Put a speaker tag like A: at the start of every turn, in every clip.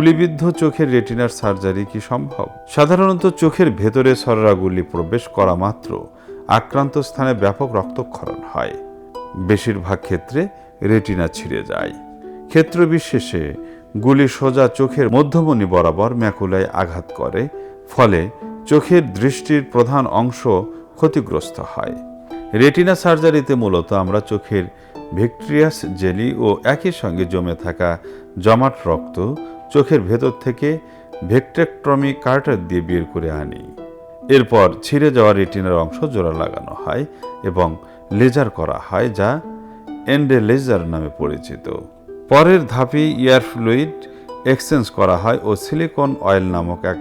A: গুলিবিদ্ধ চোখের রেটিনার সার্জারি কি সম্ভব? সাধারণত চোখের ভেতরে সররাগুলি প্রবেশ করা মাত্র। আক্রান্ত স্থানে ব্যাপক রক্তক্ষরণ হয়। বেশিরভাগ ক্ষেত্রে রেটিনা ছিঁড়ে যায়। ক্ষেত্র বিশেষে, গুলি সোজা চোখের মধ্যমণি বরাবর ম্যাকুলায় আঘাত করে, ফলে চোখের দৃষ্টির প্রধান অংশ ক্ষতিগ্রস্ত হয়। রেটিনা সার্জারিতে মূলত আমরা চোখের ভিক্ট্রিয়াস জেলি ও একই সঙ্গে জমে থাকা জমাট রক্ত চোখের ভেতর থেকে ভেক্টেক্ট্রমি কার্টার দিয়ে বের করে আনি। এরপর ছিঁড়ে যাওয়া রেটিনার অংশ জোড়া লাগানো হয় এবং লেজার করা হয় যা এন্ডে লেজার নামে পরিচিত। পরের ধাপে ইয়ার ফ্লুইড এক্সচেঞ্জ করা হয় ও সিলিকন অয়েল নামক এক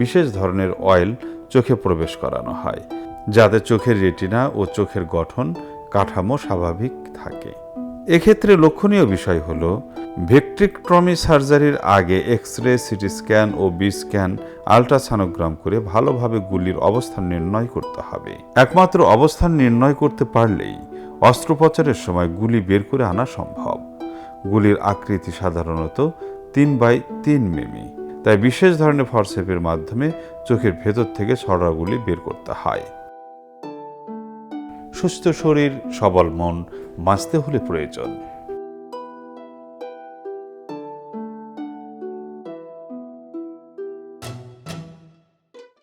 A: বিশেষ ধরনের অয়েল চোখে প্রবেশ করানো হয়, যাতে চোখের রেটিনা ও চোখের গঠন কাঠামো স্বাভাবিক থাকে। এক্ষেত্রে লক্ষণীয় বিষয় হল ভেক্ট্রিকট্রমি সার্জারির আগে এক্স রে সিটি স্ক্যান ও বি স্ক্যান আলট্রাসনোগ্রাম করে ভালোভাবে গুলির অবস্থান নির্ণয় করতে হবে। একমাত্র অবস্থান নির্ণয় করতে পারলেই অস্ত্রোপচারের সময় গুলি বের করে আনা সম্ভব। গুলির আকৃতি সাধারণত তিন বাই তিন মিমি। তাই বিশেষ ধরনের ফরসেপের মাধ্যমে চোখের ভেতর থেকে ছড়াগুলি বের করতে হয়। সুস্থ শরীর সবল মন বাঁচতে হলে প্রয়োজন।